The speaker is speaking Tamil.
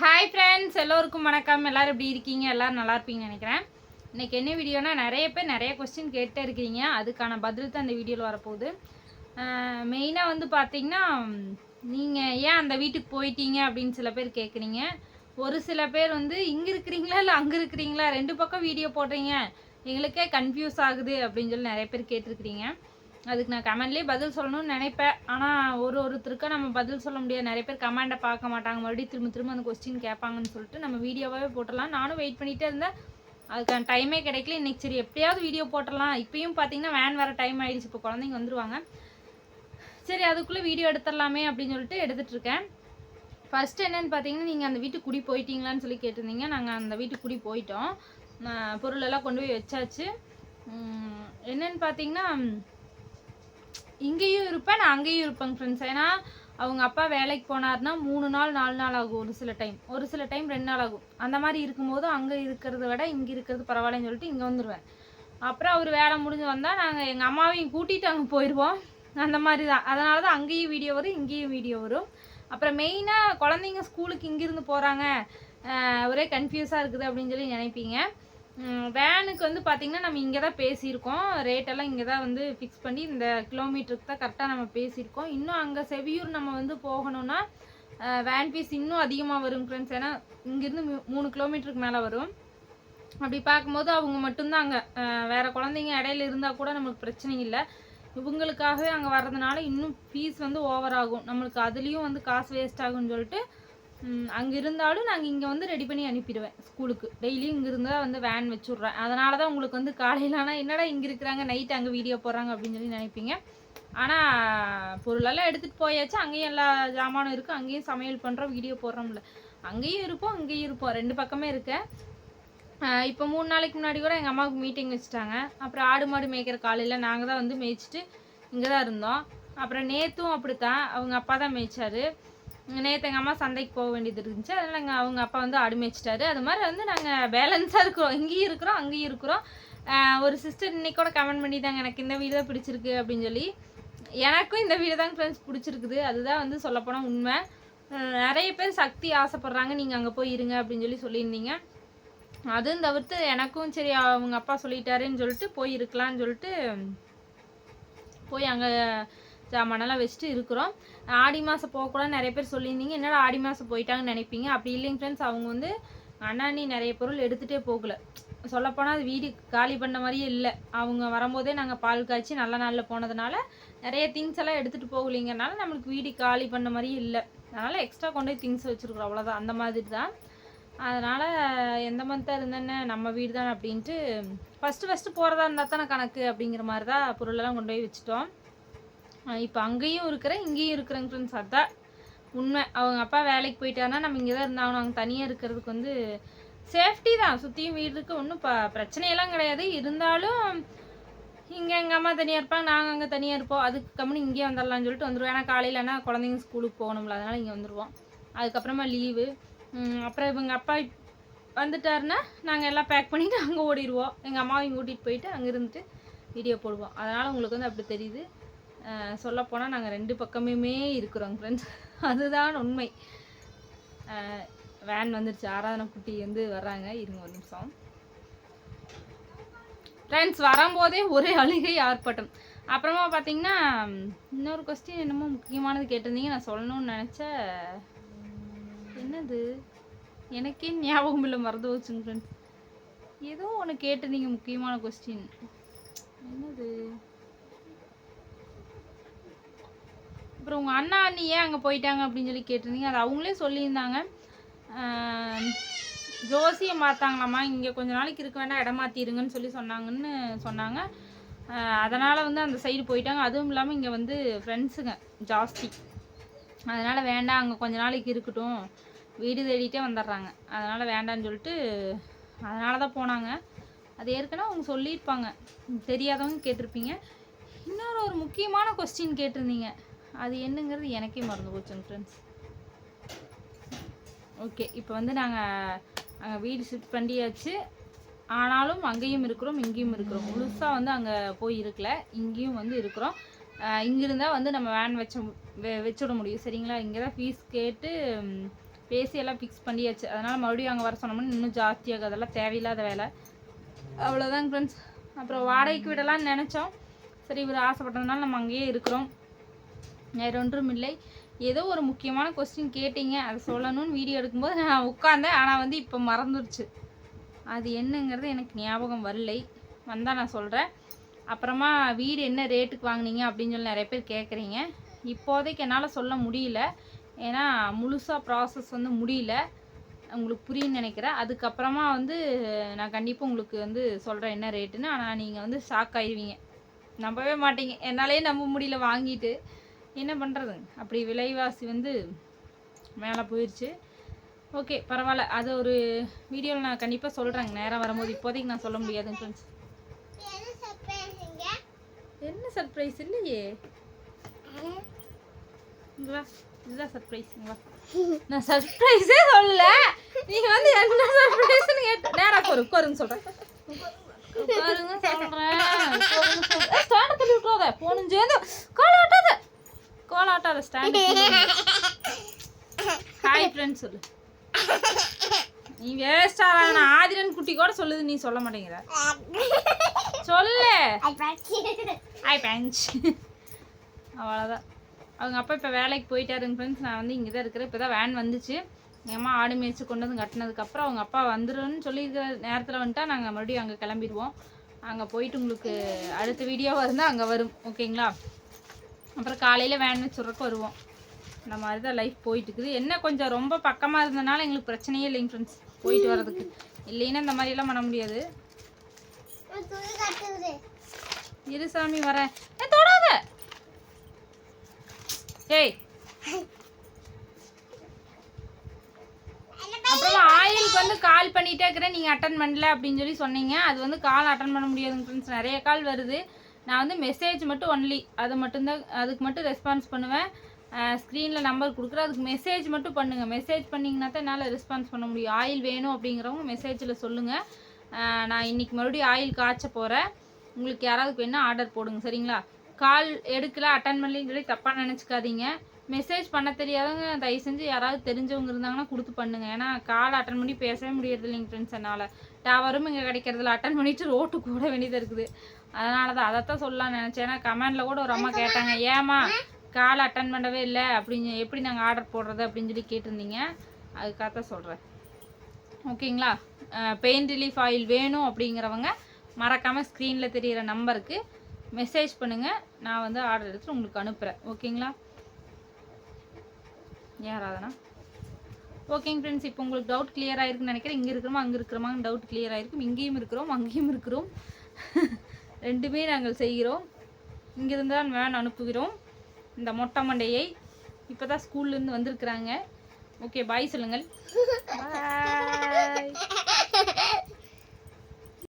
ஹாய் ஃப்ரெண்ட்ஸ் எல்லோருக்கும் வணக்கம். எல்லோரும் எப்படி இருக்கீங்க? எல்லோரும் நல்லா இருப்பீங்கன்னு நினைக்கிறேன். இன்னைக்கு என்ன வீடியோனா நிறைய பேர் நிறைய கொஸ்டின் கேட்டே இருக்கிறீங்க. அதுக்கான பதில் தான் இந்த வீடியோவில் வரப்போகுது. மெயினாக வந்து பார்த்தீங்கன்னா நீங்கள் ஏன் அந்த வீட்டுக்கு போயிட்டீங்க அப்படின்னு சில பேர் கேட்குறீங்க ஒரு சில பேர் வந்து இங்கே இருக்கிறீங்களா இல்லை அங்கே இருக்கிறீங்களா? ரெண்டு பக்கம் வீடியோ போடுறீங்க. எங்களுக்கே கன்ஃபியூஸ் ஆகுது அப்படின்னு சொல்லி நிறைய பேர் கேட்டிருக்கிறீங்க. அதுக்கு நான் கமெண்ட்லேயே பதில் சொல்லணும்னு நினைப்பேன். ஆனால் ஒரு ஒருத்தருக்கும் நம்ம பதில் சொல்ல முடியாது. நிறைய பேர் கமெண்டை பார்க்க மாட்டாங்க. மறுபடியும் திரும்ப திரும்ப அந்த கொஸ்டின் கேட்பாங்கன்னு சொல்லிட்டு நம்ம வீடியோவாகவே போட்டுடலாம். நானும் வெயிட் பண்ணிகிட்டே இருந்தேன். அதுக்கான டைமே கிடைக்கல. இன்னைக்கு சரி எப்படியாவது வீடியோ போட்டுடலாம். இப்பயும் பார்த்தீங்கன்னா வேன் வர டைம் ஆயிடுச்சு. இப்போ குழந்தைங்க வந்துருவாங்க. சரி அதுக்குள்ளே வீடியோ எடுத்துடலாமே அப்படின்னு சொல்லிட்டு எடுத்துகிட்ருக்கேன் ஃபஸ்ட்டு என்னென்னு என்னன்னு பார்த்தீங்கன்னா நீங்கள் அந்த வீட்டுக்கு குடி போயிட்டீங்களான்னு சொல்லி கேட்டிருந்தீங்க. நாங்கள் அந்த வீட்டுக்கு குடி போயிட்டோம். பொருளெல்லாம் கொண்டு போய் வச்சாச்சு. என்னென்னு பார்த்தீங்கன்னா இங்கேயும் இருப்பேன் நான் அங்கேயும் இருப்பேங்க ஃப்ரெண்ட்ஸ் ஏன்னா அவங்க அப்பா வேலைக்கு போனாருன்னா மூணு நாள் நாலு நாள் ஆகும் ஒரு சில டைம் ஒரு சில டைம் ரெண்டு நாள் ஆகும். அந்த மாதிரி இருக்கும்போது அங்கே இருக்கிறத விட இங்கே இருக்கிறது பரவாயில்லன்னு சொல்லிட்டு இங்கே வந்துடுவேன் அப்புறம் அவர் வேலை முடிஞ்சு வந்தால் நாங்கள் எங்கள் அம்மாவையும் கூட்டிகிட்டு அங்கே போயிடுவோம் அந்த மாதிரி தான். அதனால தான் அங்கேயும் வீடியோ வரும் இங்கேயும் வீடியோ வரும். அப்புறம் மெயினாக குழந்தைங்க ஸ்கூலுக்கு இங்கேருந்து போகிறாங்க ஒரே கன்ஃபியூஸாக இருக்குது அப்படின்னு சொல்லி நினைப்பீங்க. வேனுக்கு வந்து பார்த்திங்கன்னா நம்ம இங்கே தான் பேசியிருக்கோம். ரேட்டெல்லாம் இங்கே தான் வந்து ஃபிக்ஸ் பண்ணி இந்த கிலோமீட்டருக்கு தான் கரெக்டாக நம்ம பேசியிருக்கோம். இன்னும் அங்கே செவியூர் நம்ம வந்து போகணும்னா வேன் ஃபீஸ் இன்னும் அதிகமாக வரும் ஃப்ரெண்ட்ஸ் ஏன்னா இங்கேருந்து மூணு கிலோமீட்டருக்கு மேலே வரும். அப்படி பார்க்கும்போது அவங்க மட்டும்தான் அங்கே வேறு குழந்தைங்க இடையில இருந்தால் கூட நம்மளுக்கு பிரச்சனை இல்லை. இவங்களுக்காகவே அங்கே வர்றதுனால இன்னும் ஃபீஸ் வந்து ஓவர் ஆகும். நம்மளுக்கு அதுலேயும் வந்து காசு வேஸ்ட் ஆகும்னு சொல்லிட்டு அங்கே இருந்தாலும் நாங்கள் இங்கே வந்து ரெடி பண்ணி அனுப்பிடுவேன் ஸ்கூலுக்கு. டெய்லியும் இங்கே இருந்தால் வந்து வேன் வச்சுட்றேன். அதனால தான் உங்களுக்கு வந்து காலையில் ஆனால் என்னடா இங்கே இருக்கிறாங்க நைட் அங்கே வீடியோ போடுறாங்க அப்படின்னு சொல்லி நினைப்பீங்க. ஆனால் பொருளெல்லாம் எடுத்துகிட்டு போயாச்சு. அங்கேயும் எல்லா ஜாமானும் இருக்குது அங்கேயும் சமையல் பண்ணுறோம் வீடியோ போடுறோம்ல. அங்கேயும் இருப்போம் அங்கேயும் இருப்போம். ரெண்டு பக்கமே இருக்கேன் இப்போ மூணு நாளைக்கு முன்னாடி கூட எங்கள் அம்மாவுக்கு மீட்டிங் வச்சுட்டாங்க. அப்புறம் ஆடு மாடு மேய்க்கிற காலையில் நாங்கள் தான் வந்து மேய்ச்சிட்டு இங்கே தான் இருந்தோம். அப்புறம் நேற்றும் அப்படித்தான். அவங்க அப்பா தான் மேய்ச்சாரு. நேற்று எங்கள் அம்மா சந்தைக்கு போக வேண்டியது இருந்துச்சு. அதனால் எங்கள் அவங்க அப்பா வந்து ஆடு மேய்ச்சிட்டாரு. அது மாதிரி வந்து நாங்கள் பேலன்ஸாக இருக்கிறோம். இங்கேயும் இருக்கிறோம் அங்கேயும் இருக்கிறோம். ஒரு சிஸ்டர் இன்னைக்கு கூட கமெண்ட் பண்ணிட்டாங்க எனக்கு இந்த வீடு தான் பிடிச்சிருக்கு அப்படின்னு சொல்லி. எனக்கும் இந்த வீடு தான் ஃப்ரெண்ட்ஸ் பிடிச்சிருக்குது. அதுதான் வந்து சொல்லப்போனால் உண்மை. நிறைய பேர் சக்தி ஆசைப்பட்றாங்க நீங்கள் அங்கே போய் இருங்க அப்படின்னு சொல்லி சொல்லியிருந்தீங்க. அதுவும் தவிர்த்து எனக்கும் சரி அவங்க அப்பா சொல்லிட்டாருன்னு சொல்லிட்டு போய் இருக்கலான்னு சொல்லிட்டு போய் அங்கே சாமானெல்லாம் வச்சுட்டு இருக்கிறோம். ஆடி மாதம் போகக்கூடாது நிறைய பேர் சொல்லியிருந்தீங்க. என்னடா ஆடி மாதம் போயிட்டாங்கன்னு நினைப்பீங்க. அப்படி இல்லைங்க ஃப்ரெண்ட்ஸ் அவங்க வந்து அண்ணாணி நிறைய பொருள் எடுத்துகிட்டே போகல. சொல்லப்போனால் அது வீடு காலி பண்ண மாதிரியே இல்லை. அவங்க வரும்போதே நாங்கள் பால் காய்ச்சி நல்ல நாளில் போனதுனால நிறைய திங்ஸ் எல்லாம் எடுத்துகிட்டு போகலிங்கனால நம்மளுக்கு வீடு காலி பண்ண மாதிரியே இல்லை. அதனால் எக்ஸ்ட்ரா கொண்டு போய் திங்ஸ் வச்சுருக்குறோம். அவ்வளோதான் அந்த மாதிரி தான். அதனால் எந்த மந்த்தாக இருந்தேன்னு நம்ம வீடு தான் அப்படின்ட்டு ஃபஸ்ட்டு ஃபஸ்ட்டு போகிறதா இருந்தால் தானே கணக்கு அப்படிங்கிற மாதிரி தான் பொருளெல்லாம் கொண்டு போய் வச்சுட்டோம். இப்போ அங்கேயும் இருக்கிறேன் இங்கேயும் இருக்கிறேங்க ஃப்ரெண்ட்ஸ் அதான் உண்மை. அவங்க அப்பா வேலைக்கு போயிட்டாருன்னா நம்ம இங்கே தான் இருந்தாகணும். அவங்க தனியாக இருக்கிறதுக்கு வந்து சேஃப்டி தான். சுற்றியும் வீடு ஒன்றும் ப பிரச்சனையெல்லாம் கிடையாது. இருந்தாலும் இங்கே எங்கள் அம்மா தனியாக இருப்பாங்க நாங்கள் அங்கே தனியாக இருப்போம். அதுக்கு கம்மி இங்கேயே வந்துடலாம்னு சொல்லிட்டு வந்துடுவோம் ஏன்னா காலையிலனா குழந்தைங்க ஸ்கூலுக்கு போகணும்ல அதனால் இங்கே வந்துடுவோம் அதுக்கப்புறமா லீவு அப்புறம் இவங்க அப்பா வந்துட்டாருன்னா நாங்கள் எல்லாம் பேக் பண்ணிவிட்டு அங்கே ஓடிடுவோம். எங்கள் அம்மாவையும் கூட்டிகிட்டு போயிட்டு அங்கே இருந்துட்டு வீடியோ போடுவோம். அதனால் உங்களுக்கு வந்து அப்படி தெரியுது. சொல்லப்போனால் நாங்கள் ரெண்டு பக்கமுமே இருக்கிறோங்க ஃப்ரெண்ட்ஸ் அதுதான் உண்மை. வேன் வந்துருச்சு. ஆராதனை குட்டி வந்து வர்றாங்க. இருங்க ஒரு நிமிஷம். ஃப்ரெண்ட்ஸ் வரும்போதே ஒரே அழுகை ஆர்ப்பாட்டம் அப்புறமா பார்த்தீங்கன்னா இன்னொரு கொஸ்டின் என்னமோ முக்கியமானது கேட்டிருந்தீங்க. நான் சொல்லணும்னு நினச்ச என்னது? எனக்கே ஞாபகம் இல்லை மறந்து வச்சுங்க ஃப்ரெண்ட்ஸ் ஏதோ ஒன்று கேட்டிருந்தீங்க முக்கியமான கொஸ்டின் என்னது? அப்புறம் உங்கள் அண்ணா அண்ணி ஏன் அங்கே போயிட்டாங்க அப்படின்னு சொல்லி கேட்டிருந்தீங்க? அது அவங்களே சொல்லியிருந்தாங்க. ஜோசியை ஜோசியம் பார்த்தாங்களாம்மா இங்கே கொஞ்ச நாளைக்கு இருக்க வேண்டாம் இடம் மாற்றிருங்கன்னு சொல்லி சொன்னாங்கன்னு சொன்னாங்க. அதனால் வந்து அந்த சைடு போயிட்டாங்க. அதுவும் இல்லாமல் இங்கே வந்து ஃப்ரெண்ட்ஸுங்க ஜாஸ்தி. அதனால் வேண்டாம் அங்கே கொஞ்ச நாளைக்கு இருக்கட்டும். வீடு தேடிட்டே வந்துடுறாங்க. அதனால் வேண்டான்னு சொல்லிட்டு அதனால தான் போனாங்க. அது ஏற்கனவே அவங்க சொல்லியிருப்பாங்க. தெரியாதவங்க கேட்டிருப்பீங்க. இன்னொரு ஒரு முக்கியமான கொஸ்டின் கேட்டிருந்தீங்க. அது என்னங்கிறது எனக்கே மறந்து போச்சுங்க ஃப்ரெண்ட்ஸ் ஓகே இப்போ வந்து நாங்கள் அங்கே வீடு ஷிஃப்ட் பண்ணியாச்சு. ஆனாலும் அங்கேயும் இருக்கிறோம் இங்கேயும் இருக்கிறோம். முழுசாக வந்து அங்கே போய் இருக்கல இங்கேயும் வந்து இருக்கிறோம். இங்கிருந்தால் வந்து நம்ம வேன் வச்ச வெ- வச்சுட முடியும். சரிங்களா? இங்கே தான் ஃபீஸ் கேட்டு பேசி எல்லாம் ஃபிக்ஸ் பண்ணியாச்சு. அதனால் மறுபடியும் அங்கே வர சொன்னோம்னா இன்னும் ஜாஸ்தியாக அதெல்லாம் தேவையில்லாத வேலை. அவ்வளோதாங்க ஃப்ரெண்ட்ஸ் அப்புறம் வாடகைக்கு விடலாம்னு நினச்சோம். சரி இவர் ஆசைப்பட்டதுனால நம்ம அங்கேயே இருக்கிறோம். வேறொன்றும் இல்லை. ஏதோ ஒரு முக்கியமான கொஸ்டின் கேட்டீங்க. அதை சொல்லணும்னு வீடியோ எடுக்கும்போது நான் உட்காந்தேன் ஆனால் வந்து இப்போ மறந்துடுச்சு. அது என்னங்கிறது எனக்கு ஞாபகம் வரலை. வந்தால் நான் சொல்கிறேன் அப்புறமா வீடு என்ன ரேட்டுக்கு வாங்குனீங்க அப்படின்னு சொல்லி நிறைய பேர் கேட்குறீங்க இப்போதைக்கு என்னால் சொல்ல முடியல. ஏன்னா முழுசாக ப்ராசஸ் வந்து முடியல. உங்களுக்கு புரியும்னு நினைக்கிறேன். அதுக்கப்புறமா வந்து நான் கண்டிப்பாக உங்களுக்கு வந்து சொல்கிறேன் என்ன ரேட்டுன்னு ஆனால் நீங்கள் வந்து ஷாக் ஆயிடுவீங்க நம்பவே மாட்டீங்க. என்னாலே நம்ப முடியல வாங்கிட்டு. என்ன பண்ணுறதுங்க அப்படி விலைவாசி வந்து மேலே போயிடுச்சு ஓகே பரவாயில்ல. அது ஒரு வீடியோவில் நான் கண்டிப்பாக சொல்கிறேங்க நேரம் வரும்போது இப்போதைக்கு நான் சொல்ல முடியாதுங்க ஃப்ரெண்ட்ஸ் என்ன சர்ப்ரைஸ் இல்லையே. இங்க வா. இதுதான் சர்ப்ரைஸ் நான் சர்ப்ரைஸே சொல்லல. நீங்கள் வந்து என்ன சர்ப்ரைஸ்னு கேட்ட. நேரா கோரு கோருங்க சொல்றேன். உட்காருங்க சொல்கிறேன் உட்காருங்க சொல்றேன். ஸ்டாண்ட் தள்ளி விட்டுறாத. போனும் சேர்ந்து கோல ஆட்டாத கோல ஆட்டாத ஸ்டாண்ட் ஹாய் ஃப்ரெண்ட்ஸ் சொல்லு நீ வேஸ்டா நான் ஆதிரன் குட்டி கூட சொல்லுது நீ சொல்ல மாட்டேங்கிற. சொல்லு. ஹாய் பேஞ்ச் அவ்வளோதான் அவங்க அப்பா இப்போ வேலைக்கு போயிட்டாருங்க ஃப்ரெண்ட்ஸ் நான் வந்து இங்கே தான் இருக்கிறேன். இப்போ தான் வேன் வந்துச்சு. எங்கள் அம்மா ஆடு மேய்ச்சி கொண்டு வந்து கட்டினதுக்கப்புறம் அவங்க அப்பா வந்துருன்னு சொல்லியிருக்கிற நேரத்தில் வந்துட்டா நாங்கள் மறுபடியும் அங்கே கிளம்பிடுவோம். அங்கே போயிட்டு உங்களுக்கு அடுத்த வீடியோவாக இருந்தால் அங்கே வரும். ஓகேங்களா அப்புறம் காலையில் வேன் வச்சு வருவோம். இந்த மாதிரி தான் லைஃப் போயிட்டு இருக்குது என்ன கொஞ்சம் ரொம்ப பக்கமாக இருந்தனால எங்களுக்கு பிரச்சனையே இல்லைங்க ஃப்ரெண்ட்ஸ் போயிட்டு வர்றதுக்கு. இல்லைன்னா இந்த மாதிரிலாம் பண்ண முடியாது. இரு சாமி வரேன். ஏ தொடாத. ஏய். ஆயிலுக்கு வந்து கால் பண்ணிட்டே இருக்கிறேன். நீங்கள் அட்டன் பண்ணல அப்படின்னு சொல்லி சொன்னீங்க. அது வந்து கால் அட்டன் பண்ண முடியாதுங்க ஃப்ரெண்ட்ஸ் நிறைய கால் வருது. நான் வந்து மெசேஜ் மட்டும் ஒன்லி அதை மட்டும்தான் அதுக்கு மட்டும் ரெஸ்பான்ஸ் பண்ணுவேன். ஸ்க்ரீனில் நம்பர் கொடுக்குறேன். அதுக்கு மெசேஜ் மட்டும் பண்ணுங்கள் மெசேஜ் பண்ணிங்கன்னா தான் என்னால் ரெஸ்பான்ஸ் பண்ண முடியும். ஆயில் வேணும் அப்படிங்கிறவங்க மெசேஜில் சொல்லுங்கள் நான் இன்னைக்கு மறுபடியும் ஆயில் காய்ச்ச போகிறேன் உங்களுக்கு யாராவது வேணால் ஆர்டர் போடுங்க. சரிங்களா? கால் எடுக்கல அட்டன் பண்ணலன்னு சொல்லி தப்பாக நினச்சிக்காதீங்க. மெசேஜ் பண்ண தெரியாதவங்க தயவு செஞ்சு யாராவது தெரிஞ்சவங்க இருந்தாங்கன்னா கொடுத்து பண்ணுங்கள் ஏன்னா கால் அட்டன் பண்ணி பேசவே முடியறது இல்லைங்க ஃப்ரெண்ட்ஸ் என்னால் டவரும் இங்கே கிடைக்கிறதுல அட்டன் பண்ணிவிட்டு ரோட்டு கூட வேண்டியதாக இருக்குது. அதனால தான் அதைத்தான் சொல்லலாம் நினச்சேன். ஏன்னா கமெண்டில் கூட ஒரு அம்மா கேட்டாங்க ஏமா கால் அட்டன் பண்ணவே இல்லை. அப்படின்னு எப்படி நாங்கள் ஆர்டர் போடுறது? அப்படின்னு சொல்லி கேட்டிருந்தீங்க. அதுக்காக தான் சொல்கிறேன் ஓகேங்களா பெயின் ரிலீஃப் ஆயில் வேணும் அப்படிங்கிறவங்க மறக்காமல் ஸ்க்ரீனில் தெரிகிற நம்பருக்கு மெசேஜ் பண்ணுங்கள் நான் வந்து ஆர்டர் எடுத்து உங்களுக்கு அனுப்புகிறேன் ஓகேங்களா யாராவதுனா ஓகேங்க ஃப்ரெண்ட்ஸ் இப்போ உங்களுக்கு டவுட் கிளியர் ஆகிருக்குன்னு நினைக்கிறேன். இங்கே இருக்கிறோமா அங்கே இருக்கிறோமா டவுட் கிளியர் ஆகிருக்கும் இங்கேயும் இருக்கிறோம் அங்கேயும் இருக்கிறோம். ரெண்டுமே நாங்கள் செய்கிறோம். இங்கிருந்து தான் வேன் அனுப்புகிறோம். இந்த மொட்டை மண்டையை இப்போ தான் ஸ்கூல்லேருந்து வந்திருக்கிறாங்க. ஓகே பாய் சொல்லுங்கள். பாய்